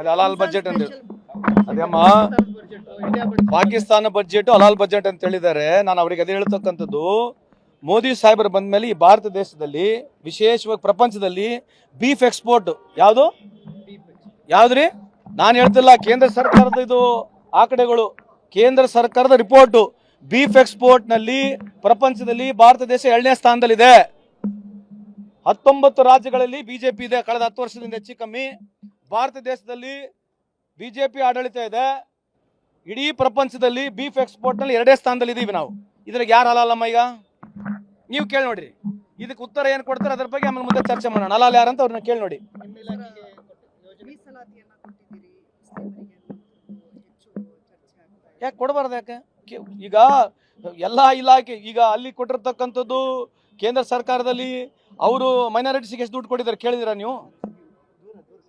ಅದು అలాల్ ಬಜೆಟ್ ಅಂತ ಅದೇಮ್ಮ ಪಾಕಿಸ್ತಾನ ಬಜೆಟ್ ಅಲಾಲ್ ಬಜೆಟ್ ಅಂತ ಹೇಳಿದ್ದಾರೆ. ನಾನು ಅವರಿಗೆ ಅದೇ ಹೇಳ್ತಕ್ಕಂಥದ್ದು. ಮೋದಿ ಸಾಹೇಬರು ಬಂದ ಮೇಲೆ ಈ ಭಾರತ ದೇಶದಲ್ಲಿ ವಿಶೇಷವಾಗಿ ಪ್ರಪಂಚದಲ್ಲಿ ಬೀಫ್ ಎಕ್ಸ್ಪೋರ್ಟ್ ಯಾವುದು? ಯಾವ್ದ್ರಿ? ನಾನು ಹೇಳ್ತಿಲ್ಲ ಕೇಂದ್ರ ಸರ್ಕಾರದ ಇದು ಆಕಡೆಗಳು ಕೇಂದ್ರ ಸರ್ಕಾರದ ರಿಪೋರ್ಟು ಬೀಫ್ ಎಕ್ಸ್ಪೋರ್ಟ್ನಲ್ಲಿ ಪ್ರಪಂಚದಲ್ಲಿ ಭಾರತ ದೇಶ ಎರಡನೇ ಸ್ಥಾನದಲ್ಲಿದೆ. ಹತ್ತೊಂಬತ್ತು ರಾಜ್ಯಗಳಲ್ಲಿ ಬಿಜೆಪಿ ಇದೆ. ಕಳೆದ ಹತ್ತು ವರ್ಷದಿಂದ ಹೆಚ್ಚು ಕಮ್ಮಿ. ಭಾರತ ದೇಶದಲ್ಲಿ ಬಿಜೆಪಿ ಆಡಳಿತ ಇದೆ. ಇಡೀ ಪ್ರಪಂಚದಲ್ಲಿ ಬೀಫ್ ಎಕ್ಸ್ಪೋರ್ಟ್ನಲ್ಲಿ ಎರಡೇ ಸ್ಥಾನದಲ್ಲಿ ಇದ್ದೀವಿ ನಾವು. ಇದ್ರಾಗ ಯಾರು ಹಲಾಲಮ್ಮ ಈಗ? ನೀವು ಕೇಳಿ ನೋಡ್ರಿ. ಇದಕ್ಕೆ ಉತ್ತರ ಏನು ಕೊಡ್ತಾರೆ ಅದ್ರ ಬಗ್ಗೆ ಆಮೇಲೆ ಮುಂದೆ ಚರ್ಚೆ ಮಾಡೋಣ. ಹಲಾಲ್ ಯಾರಂತ ಅವ್ರನ್ನ ಕೇಳಿ ನೋಡಿ. ಯಾಕೆ ಕೊಡಬಾರ್ದು ಯಾಕೆ? ಈಗ ಎಲ್ಲ ಇಲಾಖೆ, ಈಗ ಅಲ್ಲಿ ಕೊಟ್ಟಿರ್ತಕ್ಕಂಥದ್ದು ಕೇಂದ್ರ ಸರ್ಕಾರದಲ್ಲಿ ಅವರು ಮೈನಾರಿಟೀಸ್ಗೆ ಎಷ್ಟು ದುಡ್ಡು ಕೊಟ್ಟಿದ್ದಾರೆ ಕೇಳಿದಿರಾ ನೀವು?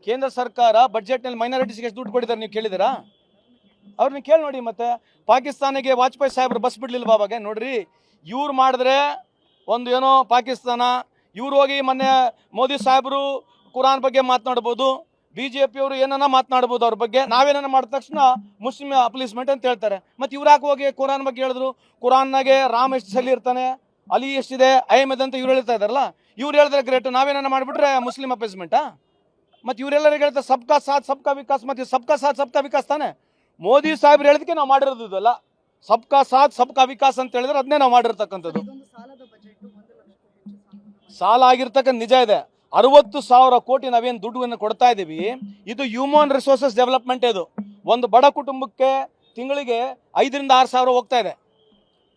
ಕೇಂದ್ರ ಸರ್ಕಾರ ಬಜೆಟ್ನಲ್ಲಿ ಮೈನಾರಿಟೀಸ್ಗೆ ಎಷ್ಟು ದುಡ್ಡು ಕೊಟ್ಟಿದ್ದಾರೆ ನೀವು ಕೇಳಿದಿರಾ ಅವ್ರನ್ನ ಕೇಳಿ ನೋಡಿ ಮತ್ತೆ. ಪಾಕಿಸ್ತಾನಿಗೆ ವಾಜಪೇಯಿ ಸಾಹೇಬ್ರು ಬಸ್ ಬಿಡ್ಲಿಲ್ಲ ಬಾಬಾಗೆ ನೋಡ್ರಿ, ಇವ್ರು ಮಾಡಿದ್ರೆ ಒಂದು ಏನೋ ಪಾಕಿಸ್ತಾನ, ಇವ್ರು ಹೋಗಿ ಮೊನ್ನೆ ಮೋದಿ ಸಾಹೇಬರು ಕುರಾನ್ ಬಗ್ಗೆ ಮಾತನಾಡ್ಬೋದು ಬಿ ಜೆ ಪಿಯವರು ಏನನ್ನ ಮಾತನಾಡ್ಬೋದು ಅವ್ರ ಬಗ್ಗೆ. ನಾವೇನ ಮಾಡಿದ ತಕ್ಷಣ ಮುಸ್ಲಿಂ ಅಪ್ಲೀಸ್ಮೆಂಟ್ ಅಂತ ಹೇಳ್ತಾರೆ. ಮತ್ತೆ ಇವ್ರು ಯಾಕೆ ಹೋಗಿ ಕುರಾನ್ ಬಗ್ಗೆ ಹೇಳಿದ್ರು? ಕುರಾನ್ನಾಗೆ ರಾಮ್ ಎಷ್ಟು ಸಲಿ ಇರ್ತಾನೆ, ಅಲಿ ಎಷ್ಟಿದೆ, ಅಹಮದ್ ಅಂತ ಇವ್ರು ಹೇಳ್ತಾ ಇದಾರಲ್ಲ ಇವ್ರು ಹೇಳಿದ್ರೆ ಗ್ರೇಟ್. ನಾವೇನ ಮಾಡಿಬಿಟ್ರೆ ಮುಸ್ಲಿಂ ಅಪ್ಲೀಸ್ಮೆಂಟಾ? ಮತ್ತೆ ಇವರೆಲ್ಲರಿಗೆ ಹೇಳ್ತಾರೆ ಸಬ್ಕಾ ಸಾಥ್, ಸಬ್ಕಾ ವಿಕಾಸ್, ಮತ್ತೆ ಸಬ್ಕಾ ಸಾಥ್, ಸಬ್ಕಾ ವಿಕಾಸ್ ತಾನೆ? ಮೋದಿ ಸಾಹೇಬ್ರು ಹೇಳಿದಕ್ಕೆ ನಾವು ಮಾಡಿರೋದು ಇದಲ್ಲ. ಸಬ್ಕಾ ಸಾಥ್, ಸಬ್ಕಾ ವಿಕಾಸ್ ಅಂತ ಹೇಳಿದ್ರೆ ಅದನ್ನೇ ನಾವು ಮಾಡಿರ್ತಕ್ಕಂಥದ್ದು. ಸಾಲ ಆಗಿರ್ತಕ್ಕಂಥ ನಿಜ ಇದೆ. ಅರವತ್ತು ಸಾವಿರ ಕೋಟಿ ನಾವೇನು ದುಡ್ಡನ್ನು ಕೊಡ್ತಾ ಇದ್ದೀವಿ ಇದು ಹ್ಯೂಮನ್ ರಿಸೋರ್ಸಸ್ ಡೆವಲಪ್ಮೆಂಟ್ ಇದು. ಒಂದು ಬಡ ಕುಟುಂಬಕ್ಕೆ ತಿಂಗಳಿಗೆ ಐದರಿಂದ ಆರು ಸಾವಿರ ಹೋಗ್ತಾ ಇದೆ.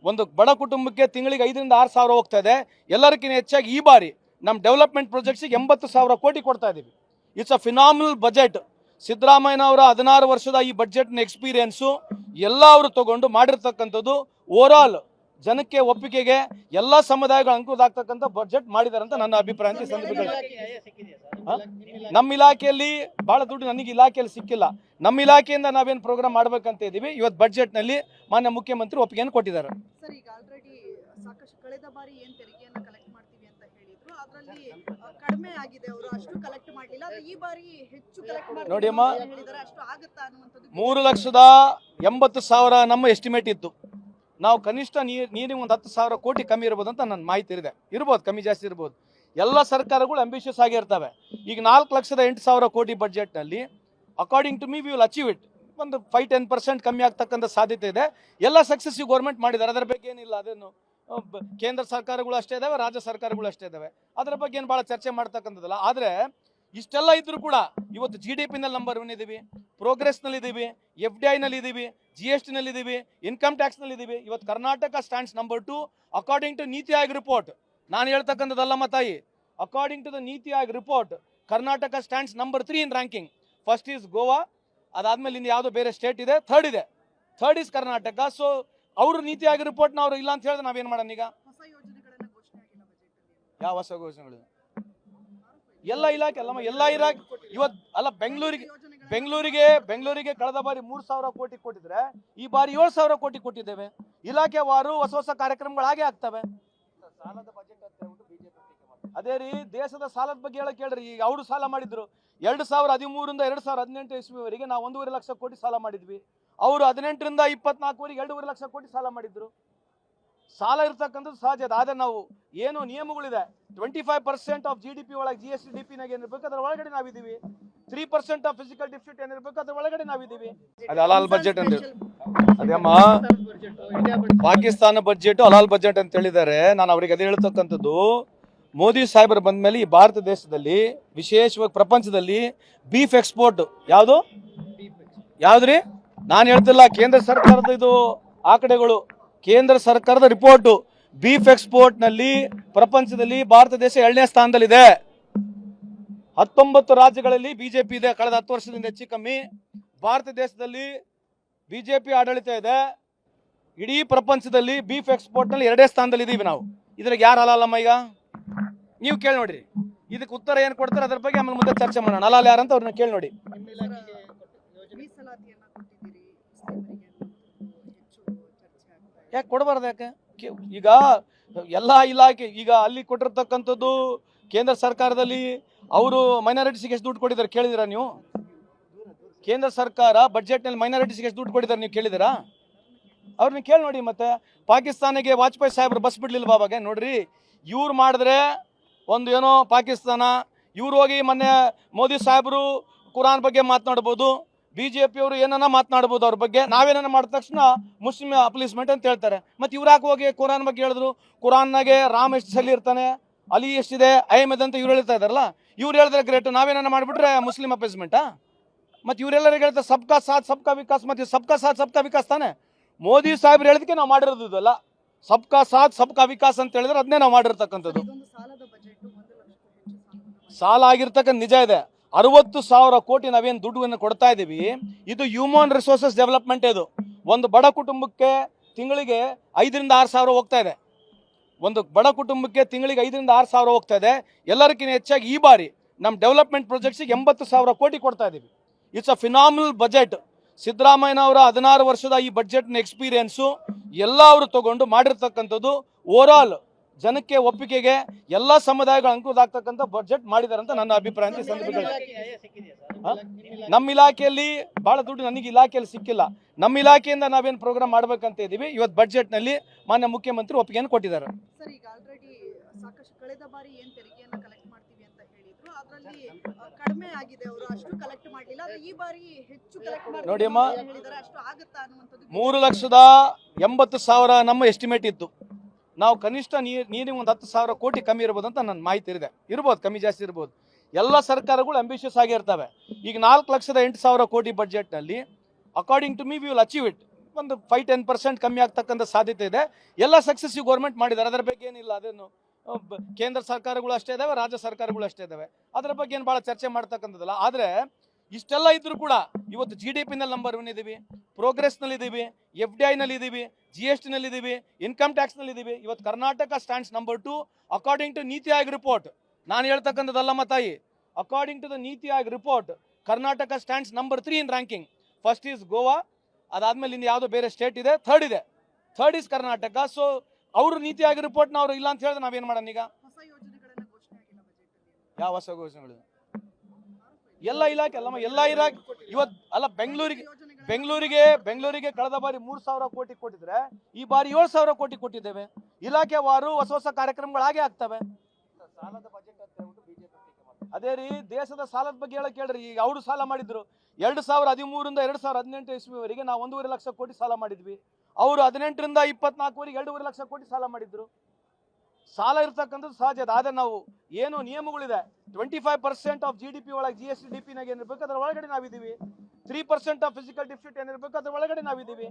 ಒಂದು ಬಡ ಕುಟುಂಬಕ್ಕೆ ತಿಂಗಳಿಗೆ ಐದರಿಂದ ಆರು ಸಾವಿರ ಹೋಗ್ತಾ ಇದೆ. ಎಲ್ಲರಿಗಿಂತ ಹೆಚ್ಚಾಗಿ ಈ ಬಾರಿ ನಮ್ಮ ಡೆವಲಪ್ಮೆಂಟ್ ಪ್ರಾಜೆಕ್ಟ್ಸಿಗೆ ಎಂಬತ್ತು ಸಾವಿರ ಕೋಟಿ ಕೊಡ್ತಾ ಇದ್ದೀವಿ ಇಟ್ಸ್ ಅ ಫಿನಾಮಿನಲ್ ಬಜೆಟ್ ಸಿದ್ದರಾಮಯ್ಯನವರ ಹದಿನಾರು ವರ್ಷದ ಈ ಬಡ್ಜೆಟ್ನ ಎಕ್ಸ್ಪೀರಿಯನ್ಸು ಎಲ್ಲ ಅವರು ತಗೊಂಡು ಮಾಡಿರ್ತಕ್ಕಂಥದ್ದು ಓವರ್ ಆಲ್ ಜನಕ್ಕೆ ಒಪ್ಪಿಗೆಗೆ ಎಲ್ಲ ಸಮುದಾಯಗಳ ಅನುಕೂಲ ಬಜೆಟ್ ಮಾಡಿದ್ದಾರೆ ಅಂತ ನನ್ನ ಅಭಿಪ್ರಾಯ ಅಂತ ಸಂದರ್ಭದಲ್ಲಿ ನಮ್ಮ ಇಲಾಖೆಯಲ್ಲಿ ಬಹಳ ದುಡ್ಡು ನನಗೆ ಇಲಾಖೆಯಲ್ಲಿ ಸಿಕ್ಕಿಲ್ಲ. ನಮ್ಮ ಇಲಾಖೆಯಿಂದ ನಾವೇನು ಪ್ರೋಗ್ರಾಮ್ ಮಾಡ್ಬೇಕಂತ ಇದ್ದೀವಿ. ಇವತ್ತು ಬಜೆಟ್ನಲ್ಲಿ ಮಾನ್ಯ ಮುಖ್ಯಮಂತ್ರಿ ಒಪ್ಪಿಗೆಯನ್ನು ಕೊಟ್ಟಿದ್ದಾರೆ. ಅದರಲ್ಲಿ ಕಡಿಮೆ ಆಗಿದೆ ಅವರು. ಅಷ್ಟು ಕಲೆಕ್ಟ್ ಮಾಡಲಿಲ್ಲ. ಆದ್ರೆ ಈ ಬಾರಿ ಹೆಚ್ಚು ಕಲೆಕ್ಟ್ ಮಾಡಿ ನೋಡಿ ಅಮ್ಮ. ಹೇಳಿದ್ದಾರೆ ಅಷ್ಟು ಆಗುತ್ತಾ ಅನ್ನುವಂಥದ್ದು ಮೂರು ಲಕ್ಷದ ಎಂಬತ್ತು ಸಾವಿರ ನಮ್ಮ ಎಸ್ಟಿಮೇಟ್ ಇತ್ತು. ನಾವು ಕನಿಷ್ಠ ನೀರು ನೀರಿಗೆ ಒಂದು ಹತ್ತು ಸಾವಿರ ಕೋಟಿ ಕಮ್ಮಿ ಇರ್ಬೋದು ಅಂತ ನನ್ನ ಮಾಹಿತಿ ಇದೆ. ಇರ್ಬೋದು ಕಮ್ಮಿ ಜಾಸ್ತಿ ಇರ್ಬೋದು. ಎಲ್ಲ ಸರ್ಕಾರಗಳು ಅಂಬಿಷಿಯಸ್ ಆಗಿರ್ತವೆ ಈಗ ನಾಲ್ಕು ಲಕ್ಷದ ಎಂಟು ಸಾವಿರ ಕೋಟಿ ಬಡ್ಜೆಟ್ನಲ್ಲಿ according to me we will achieve it ಒಂದು ಫೈವ್ ಟೆನ್ ಪರ್ಸೆಂಟ್ ಕಮ್ಮಿ ಆಗ್ತಕ್ಕಂಥ ಸಾಧ್ಯತೆ ಇದೆ. ಎಲ್ಲ ಸಕ್ಸಸ್ಸಿವ್ ಗೌರ್ಮೆಂಟ್ ಮಾಡಿದ್ದಾರೆ. ಅದರ ಬಗ್ಗೆ ಏನಿಲ್ಲ ಅದೇನು ಕೇಂದ್ರ ಸರ್ಕಾರಗಳು ಅಷ್ಟೇ ಇದಾವೆ, ರಾಜ್ಯ ಸರ್ಕಾರಗಳು ಅಷ್ಟೇ ಇದಾವೆ. ಅದರ ಬಗ್ಗೆ ಏನು ಭಾಳ ಚರ್ಚೆ ಮಾಡ್ತಕ್ಕಂಥದ್ದಲ್ಲ, ಆದರೆ ಇಷ್ಟೆಲ್ಲ ಇದ್ರೂ ಕೂಡ ಇವತ್ತು ಜಿ ಡಿ ಪಿನಲ್ಲಿ ನಂಬರ್ ಒನ್ ಇದ್ದೀವಿ ಪ್ರೋಗ್ರೆಸ್ನಲ್ಲಿ ಇದ್ದೀವಿ ಎಫ್ ಡಿ ಐನಲ್ಲಿ ಇದ್ದೀವಿ ಜಿ ಎಸ್ ಟಿನಲ್ಲಿ ಇದ್ದೀವಿ ಇನ್ಕಮ್ ಟ್ಯಾಕ್ಸ್ನಲ್ಲಿ ಇದ್ದೀವಿ ಇವತ್ತು Karnataka stands number two according to NITI Aayog report ನಾನು ಹೇಳ್ತಕ್ಕಂಥದ್ದಲ್ಲಮ್ಮ ತಾಯಿ according to the NITI Aayog report Karnataka stands number three in ranking first is Goa ಅದಾದ್ಮೇಲೆ ಇನ್ನು ಯಾವುದೋ ಬೇರೆ ಸ್ಟೇಟ್ ಇದೆ ಥರ್ಡ್ ಇದೆ. Third is Karnataka. ಸೊ ಅವರು ನೀತಿಯಾಗಿ ರಿಪೋರ್ಟ್ ರಿಪೋರ್ಟ್ನ ಅವರು ಇಲ್ಲ ಅಂತ ಹೇಳಿದ್ರೆ ನಾವೇನು ಮಾಡೋಣ ಈಗ ಹೊಸ ಯೋಜನೆಗಳನ್ನ ಘೋಷಣೆ ಆಗಿಲ್ಲ ಬಜೆಟ್ ಯಾವ ಹೊಸ ಘೋಷಣೆಗಳು? ಎಲ್ಲ ಇಲಾಖೆ ಅಲ್ಲಮ್ಮ ಎಲ್ಲ ಇಲಾಖೆ. ಇವತ್ ಅಲ್ಲ ಬೆಂಗಳೂರಿಗೆ ಬೆಂಗಳೂರಿಗೆ ಬೆಂಗಳೂರಿಗೆ ಕಳೆದ ಬಾರಿ ಮೂರು ಸಾವಿರ ಕೋಟಿ ಕೊಟ್ಟಿದ್ರೆ ಈ ಬಾರಿ ಏಳು ಸಾವಿರ ಕೋಟಿ ಕೊಟ್ಟಿದ್ದೇವೆ. ಇಲಾಖೆ ವಾರು ಹೊಸ ಹೊಸ ಕಾರ್ಯಕ್ರಮಗಳು ಹಾಗೆ ಆಗ್ತವೆ ಅದೇ ರೀ ದೇಶದ ಸಾಲದ ಬಗ್ಗೆ ಹೇಳಕ್ ಹೇಳ್ರಿ ಈಗ ಅವರು ಸಾಲ ಮಾಡಿದ್ರು. ಎರಡು ಸಾವಿರ ಹದಿಮೂರಿಂದ ಎರಡು ಸಾವಿರ ಹದಿನೆಂಟು ಇಸ್ವಿವರೆಗೆ ನಾವು ಒಂದೂವರೆ ಲಕ್ಷ ಕೋಟಿ ಸಾಲ ಮಾಡಿದ್ವಿ. ಅವರು ಹದಿನೆಂಟರಿಂದ ಇಪ್ಪತ್ನಾಲ್ಕುವರೆಗೆ ಎರಡೂವರೆ ಲಕ್ಷ ಕೋಟಿ ಸಾಲ ಮಾಡಿದ್ರು. ಸಾಲ ಇರ್ತಕ್ಕಂಥದ್ದು ಸಹಜ ಅದು. ಆದರೆ ನಾವು ಏನು ನಿಯಮಗಳಿದೆ. Twenty five percent of G D P ಒಳಗೆ ಜಿ ಎಸ್ ಟಿ ಡಿ ಪಿನಾಗ ಏನಿರ್ಬೇಕು ಅದ್ರ ಒಳಗಡೆ ನಾವಿದ್ದೀವಿ. Three percent of physical deficit ಏನಿರ್ಬೇಕು ಅದ್ರ ಒಳಗಡೆ ನಾವಿದ್ದೀವಿ. ಅದು ಹಲಾಲ್ ಬಜೆಟ್ ಅಂತ ಅದೇಮ್ಮ ಪಾಕಿಸ್ತಾನ ಬಜೆಟ್ ಅಲಾಲ್ ಬಜೆಟ್ ಅಂತ ಹೇಳಿದ್ದಾರೆ. ನಾನು ಅವರಿಗೆ ಅದೇ ಹೇಳ್ತಕ್ಕಂಥದ್ದು. ಮೋದಿ ಸಾಹೇಬರು ಬಂದ ಮೇಲೆ ಈ ಭಾರತ ದೇಶದಲ್ಲಿ, ವಿಶೇಷವಾಗಿ ಪ್ರಪಂಚದಲ್ಲಿ ಬೀಫ್ ಎಕ್ಸ್ಪೋರ್ಟ್ ಯಾವುದು? ಯಾವ್ದ್ರಿ? ನಾನು ಹೇಳ್ತಿಲ್ಲ, ಕೇಂದ್ರ ಸರ್ಕಾರದ ಇದು ಆಕಡೆಗಳು, ಕೇಂದ್ರ ಸರ್ಕಾರದ ರಿಪೋರ್ಟು ಬೀಫ್ ಎಕ್ಸ್ಪೋರ್ಟ್ನಲ್ಲಿ ಪ್ರಪಂಚದಲ್ಲಿ ಭಾರತ ದೇಶ ಎರಡನೇ ಸ್ಥಾನದಲ್ಲಿದೆ. ಹತ್ತೊಂಬತ್ತು ರಾಜ್ಯಗಳಲ್ಲಿ ಬಿಜೆಪಿ ಇದೆ, ಕಳೆದ ಹತ್ತು ವರ್ಷದಿಂದ ಹೆಚ್ಚು ಕಮ್ಮಿ. ಭಾರತ ದೇಶದಲ್ಲಿ ಬಿಜೆಪಿ ಆಡಳಿತ ಇದೆ. ಇಡೀ ಪ್ರಪಂಚದಲ್ಲಿ ಬೀಫ್ ಎಕ್ಸ್ಪೋರ್ಟ್ನಲ್ಲಿ ಎರಡೇ ಸ್ಥಾನದಲ್ಲಿ ಇದೀವಿ ನಾವು. ಇದ್ರಾಗ ಯಾರು ಅಲ್ಲಮ್ಮ ಈಗ? ನೀವು ಕೇಳಿ ನೋಡ್ರಿ. ಇದಕ್ಕೆ ಉತ್ತರ ಏನು ಕೊಡ್ತಾರೆ, ಅದ್ರ ಬಗ್ಗೆ ಆಮೇಲೆ ಮುಂದೆ ಚರ್ಚೆ ಮಾಡೋಣ. ಅಲ್ಲ ಯಾರಂತ ಅವ್ರನ್ನ ಕೇಳಿ ನೋಡಿ. ಯಾಕೆ ಕೊಡಬಾರ್ದು ಯಾಕೆ? ಈಗ ಎಲ್ಲ ಇಲಾಖೆ, ಈಗ ಅಲ್ಲಿ ಕೊಟ್ಟಿರ್ತಕ್ಕಂಥದ್ದು ಕೇಂದ್ರ ಸರ್ಕಾರದಲ್ಲಿ ಅವರು ಮೈನಾರಿಟೀಸ್ಗೆ ಎಷ್ಟು ದುಡ್ಡು ಕೊಟ್ಟಿದ್ದಾರೆ ಕೇಳಿದಿರಾ ನೀವು? ಕೇಂದ್ರ ಸರ್ಕಾರ ಬಜೆಟ್ನಲ್ಲಿ ಮೈನಾರಿಟೀಸ್ಗೆ ಎಷ್ಟು ದುಡ್ಡು ಕೊಟ್ಟಿದ್ದಾರೆ ನೀವು ಕೇಳಿದಿರಾ? ಅವ್ರನ್ನ ಕೇಳಿ ನೋಡಿ ಮತ್ತೆ. ಪಾಕಿಸ್ತಾನಿಗೆ ವಾಜಪೇಯಿ ಸಾಹೇಬ್ರು ಬಸ್ ಬಿಡ್ಲಿಲ್ವಾ ಅವಾಗ? ನೋಡ್ರಿ. ಇವ್ರು ಮಾಡಿದ್ರೆ ಒಂದು ಏನೋ ಪಾಕಿಸ್ತಾನ, ಇವ್ರು ಹೋಗಿ ಮೊನ್ನೆ ಮೋದಿ ಸಾಹೇಬರು ಕುರಾನ್ ಬಗ್ಗೆ ಮಾತನಾಡ್ಬೋದು ಬಿ ಜೆ ಪಿಯವರು ಏನನ್ನ ಮಾತನಾಡ್ಬೋದು ಅವ್ರ ಬಗ್ಗೆ ನಾವೇನ ಮಾಡಿದ ತಕ್ಷಣ ಮುಸ್ಲಿಂ ಅಪ್ಲೀಸ್ಮೆಂಟ್ ಅಂತ ಹೇಳ್ತಾರೆ. ಮತ್ತೆ ಇವ್ರು ಯಾಕೆ ಹೋಗಿ ಕುರಾನ್ ಬಗ್ಗೆ ಹೇಳಿದ್ರು? ಕುರಾನ್ನಾಗೆ ರಾಮ್ ಎಷ್ಟು ಸಲ ಇರ್ತಾನೆ, ಅಲಿ ಎಷ್ಟಿದೆ, ಅಹಮದ್ ಅಂತ ಇವ್ರು ಹೇಳ್ತಾ ಇದಾರಲ್ಲ ಇವ್ರು ಹೇಳಿದ್ರೆ ಗ್ರೇಟ್ ನಾವೇನ ಮಾಡಿಬಿಟ್ರೆ ಮುಸ್ಲಿಂ ಅಪ್ಲೇಸ್ಮೆಂಟಾ? ಮತ್ತೆ ಇವರೆಲ್ಲರಿಗೆ ಹೇಳ್ತಾರೆ ಸಬ್ಕಾ ಸಾಥ್, ಸಬ್ಕಾ ವಿಕಾಸ್, ಮತ್ತೆ ಸಬ್ಕಾ ಸಾಥ್, ಸಬ್ಕಾ ವಿಕಾಸ್ ತಾನೆ? ಮೋದಿ ಸಾಹೇಬ್ರು ಹೇಳಿದಕ್ಕೆ ನಾವು ಮಾಡಿರೋದು ಇದಲ್ಲ. ಸಬ್ಕಾ ಸಾಥ್ ಸಬ್ಕಾ ವಿಕಾಸ್ ಅಂತ ಹೇಳಿದ್ರೆ ಅದನ್ನೇ ನಾವು ಮಾಡಿರ್ತಕ್ಕಂಥದ್ದು. ಸಾಲ ಆಗಿರ್ತಕ್ಕಂಥ ನಿಜ ಇದೆ. ಅರವತ್ತು ಸಾವಿರ ಕೋಟಿ ನಾವೇನು ದುಡ್ಡನ್ನು ಕೊಡ್ತಾ ಇದ್ದೀವಿ ಇದು ಹ್ಯೂಮನ್ ರಿಸೋರ್ಸಸ್ ಡೆವಲಪ್ಮೆಂಟ್ ಇದು. ಒಂದು ಬಡ ಕುಟುಂಬಕ್ಕೆ ತಿಂಗಳಿಗೆ ಐದರಿಂದ ಆರು ಸಾವಿರ ಹೋಗ್ತಾ ಇದೆ. ಒಂದು ಬಡ ಕುಟುಂಬಕ್ಕೆ ತಿಂಗಳಿಗೆ ಐದರಿಂದ ಆರು ಸಾವಿರ ಹೋಗ್ತಾ ಇದೆ. ಎಲ್ಲರಿಗಿಂತ ಹೆಚ್ಚಾಗಿ ಈ ಬಾರಿ ನಮ್ಮ ಡೆವಲಪ್ಮೆಂಟ್ ಪ್ರಾಜೆಕ್ಟ್ಸಿಗೆ ಎಂಬತ್ತು ಸಾವಿರ ಕೋಟಿ ಕೊಡ್ತಾ ಇದ್ದೀವಿ ಇಟ್ಸ್ ಅ ಫಿನಾಮಿನಲ್ ಬಜೆಟ್ ಸಿದ್ದರಾಮಯ್ಯನವರ ಹದಿನಾರು ವರ್ಷದ ಈ ಬಡ್ಜೆಟ್ನ ಎಕ್ಸ್ಪೀರಿಯನ್ಸು ಎಲ್ಲ ಅವರು ತಗೊಂಡು ಮಾಡಿರ್ತಕ್ಕಂಥದ್ದು ಓವರಾಲ್ ಜನಕ್ಕೆ ಒಪ್ಪಿಗೆಗೆ ಎಲ್ಲ ಸಮುದಾಯಗಳ ಅನುಕೂಲ ಆಗ್ತಕ್ಕಂಥ ಬಜೆಟ್ ಮಾಡಿದ್ದಾರೆ ಅಂತ ನನ್ನ ಅಭಿಪ್ರಾಯ ನಮ್ಮ ಇಲಾಖೆಯಲ್ಲಿ ಬಹಳ ದುಡ್ಡು ನನಗೆ ಇಲಾಖೆಯಲ್ಲಿ ಸಿಕ್ಕಿಲ್ಲ. ನಮ್ಮ ಇಲಾಖೆಯಿಂದ ನಾವೇನು ಪ್ರೋಗ್ರಾಮ್ ಮಾಡ್ಬೇಕಂತ ಇದ್ದೀವಿ. ಇವತ್ತು ಬಜೆಟ್ನಲ್ಲಿ ಮಾನ್ಯ ಮುಖ್ಯಮಂತ್ರಿ ಒಪ್ಪಿಗೆಯನ್ನು ಕೊಟ್ಟಿದ್ದಾರೆ. ಅದರಲ್ಲಿ ಕಡಿಮೆ ಆಗಿದೆ ಅವರು. ಅಷ್ಟು ಕಲೆಕ್ಟ್ ಮಾಡಲಿಲ್ಲ. ಈ ಬಾರಿ ಹೆಚ್ಚು ಕಲೆಕ್ಟ್ ನೋಡಿ ಅಮ್ಮ. ಅಂತ ಹೇಳಿದ್ದಾರೆ. ಅಷ್ಟು ಆಗುತ್ತಾ ಅನ್ನುವಂಥದ್ದು ಮೂರು ಲಕ್ಷದ ಎಂಬತ್ತು ಸಾವಿರ ನಮ್ಮ ಎಸ್ಟಿಮೇಟ್ ಇತ್ತು. ನಾವು ಕನಿಷ್ಠ ನೀರು ನೀರಿಗೆ ಒಂದು ಹತ್ತು ಸಾವಿರ ಕೋಟಿ ಕಮ್ಮಿ ಇರ್ಬೋದು ಅಂತ ನನ್ನ ಮಾಹಿತಿ ಇದೆ. ಇರ್ಬೋದು ಕಮ್ಮಿ ಜಾಸ್ತಿ ಇರ್ಬೋದು. ಎಲ್ಲ ಸರ್ಕಾರಗಳು ಅಂಬಿಷಿಯಸ್ ಆಗಿರ್ತವೆ ಈಗ ನಾಲ್ಕು ಲಕ್ಷದ ಎಂಟು ಸಾವಿರ ಕೋಟಿ ಬಡ್ಜೆಟ್ನಲ್ಲಿ according to me will achieve it ಒಂದು ಫೈವ್ ಟೆನ್ ಪರ್ಸೆಂಟ್ ಕಮ್ಮಿ ಆಗ್ತಕ್ಕಂಥ ಸಾಧ್ಯತೆ ಇದೆ. ಎಲ್ಲ ಸಕ್ಸಸ್ಸಿವ್ ಗೌರ್ಮೆಂಟ್ ಮಾಡಿದ್ದಾರೆ. ಅದರ ಬಗ್ಗೆ ಏನಿಲ್ಲ ಅದೇನು ಕೇಂದ್ರ ಸರ್ಕಾರಗಳು ಅಷ್ಟೇ ಇದಾವೆ, ರಾಜ್ಯ ಸರ್ಕಾರಗಳು ಅಷ್ಟೇ ಇದಾವೆ. ಅದರ ಬಗ್ಗೆ ಏನು ಭಾಳ ಚರ್ಚೆ ಮಾಡ್ತಕ್ಕಂಥದ್ದಲ್ಲ, ಆದರೆ ಇಷ್ಟೆಲ್ಲ ಇದ್ರೂ ಕೂಡ ಇವತ್ತು ಜಿ ಡಿ ಪಿನಲ್ಲಿ ನಂಬರ್ ಒನ್ ಇದ್ದೀವಿ ಪ್ರೋಗ್ರೆಸ್ನಲ್ಲಿ ಇದ್ದೀವಿ ಎಫ್ ಡಿ ಐನಲ್ಲಿ ಇದ್ದೀವಿ ಜಿ ಎಸ್ ಟಿನಲ್ಲಿ ಇದ್ದೀವಿ ಇನ್ಕಮ್ ಟ್ಯಾಕ್ಸ್ನಲ್ಲಿ ಇದ್ದೀವಿ ಇವತ್ತು Karnataka stands number two according to NITI Aayog report ನಾನು ಹೇಳ್ತಕ್ಕಂಥದ್ದಲ್ಲಮ್ಮ ತಾಯಿ according to the NITI Aayog report Karnataka stands number three in ranking first is Goa ಅದಾದ್ಮೇಲೆ ಇನ್ನು ಯಾವುದೋ ಬೇರೆ ಸ್ಟೇಟ್ ಇದೆ ಥರ್ಡ್ ಇದೆ. Third is Karnataka. ಸೊ ಅವರು ನೀತಿಯಾಗಿ ರಿಪೋರ್ಟ್ನ ಅವ್ರು ಇಲ್ಲ ಅಂತ ಹೇಳಿದ್ರೆ ನಾವೇನು ಮಾಡೋಣ ಈಗ? ಹೊಸ ಯೋಜನೆಗಳನ್ನ ಘೋಷಣೆ ಆಗಿಲ್ಲ ಬಜೆಟ್ ಯಾವ ಹೊಸ ಘೋಷಣೆಗಳು ಎಲ್ಲ ಇಲಾಖೆ ಅಲ್ಲಮ್ಮ ಎಲ್ಲ ಇಲಾಖೆ. ಇವತ್ತು ಅಲ್ಲ ಬೆಂಗಳೂರಿಗೆ ಬೆಂಗಳೂರಿಗೆ ಬೆಂಗಳೂರಿಗೆ ಕಳೆದ ಬಾರಿ ಮೂರು ಸಾವಿರ ಕೋಟಿ ಕೊಟ್ಟಿದ್ರೆ ಈ ಬಾರಿ ಏಳು ಸಾವಿರ ಕೋಟಿ ಕೊಟ್ಟಿದ್ದೇವೆ. ಇಲಾಖೆ ವಾರು ಹೊಸ ಹೊಸ ಕಾರ್ಯಕ್ರಮಗಳು ಹಾಗೆ ಆಗ್ತವೆ. ಅದೇ ರೀ ದೇಶದ ಸಾಲದ ಬಗ್ಗೆ ಹೇಳಕ್ ಹೇಳ್ರಿ. ಈಗ ಅವರು ಸಾಲ ಮಾಡಿದ್ರು. ಎರಡು ಸಾವಿರ ಹದಿಮೂರಿಂದ ಎರಡು ಸಾವಿರ ಹದಿನೆಂಟು ಇಸ್ವಿವರೆಗೆ ನಾವು ಒಂದೂವರೆ ಲಕ್ಷ ಕೋಟಿ ಸಾಲ ಮಾಡಿದ್ವಿ. ಅವರು ಹದಿನೆಂಟರಿಂದ ಇಪ್ಪತ್ನಾಲ್ಕುವರೆಗೆ ಎರಡೂವರೆ ಲಕ್ಷ ಕೋಟಿ ಸಾಲ ಮಾಡಿದ್ರು. ಸಾಲ ಇರ್ತಕ್ಕಂಥದ್ದು ಸಹಜ ಅದ. ನಾವು ಏನು ನಿಯಮಗಳಿದೆ? Twenty five percent of G D P ಒಳಗೆ ಜಿ ಎಸ್ ಟಿ ಡಿ ಪಿನಾಗ ಏನಿರ್ಬೇಕು, ಅದ್ರ ಒಳಗಡೆ ನಾವಿದ್ದೀವಿ. Three percent of physical deficit ಏನಿರ್ಬೇಕು, ಅದ್ರ ಒಳಗಡೆ ನಾವಿದ್ದೀವಿ.